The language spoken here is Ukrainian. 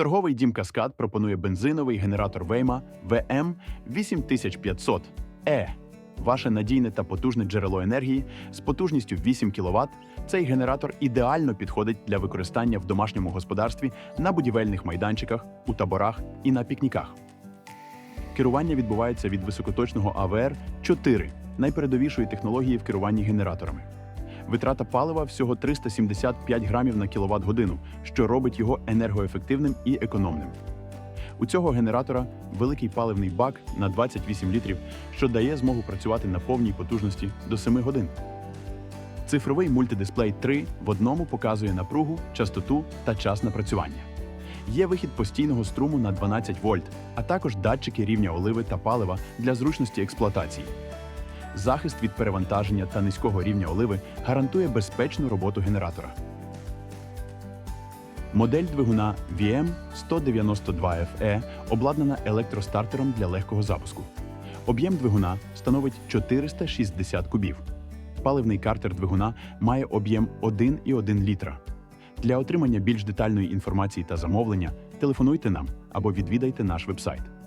Торговий дім Каскад пропонує бензиновий генератор Вейма ВМ 8500 Е. Ваше надійне та потужне джерело енергії з потужністю 8 кВт. Цей генератор ідеально підходить для використання в домашньому господарстві на будівельних майданчиках, у таборах і на пікніках. Керування відбувається від високоточного АВР 4 найпередовішої технології в керуванні генераторами. Витрата палива всього 375 грамів на кіловат годину, що робить його енергоефективним і економним. У цього генератора великий паливний бак на 28 літрів, що дає змогу працювати на повній потужності до 7 годин. Цифровий мультидисплей 3 в одному показує напругу, частоту та час напрацювання. Є вихід постійного струму на 12 вольт, а також датчики рівня оливи та палива для зручності експлуатації. Захист від перевантаження та низького рівня оливи гарантує безпечну роботу генератора. Модель двигуна VM192FE обладнана електростартером для легкого запуску. Об'єм двигуна становить 460 кубів. Паливний картер двигуна має об'єм 1,1 літра. Для отримання більш детальної інформації та замовлення телефонуйте нам або відвідайте наш вебсайт.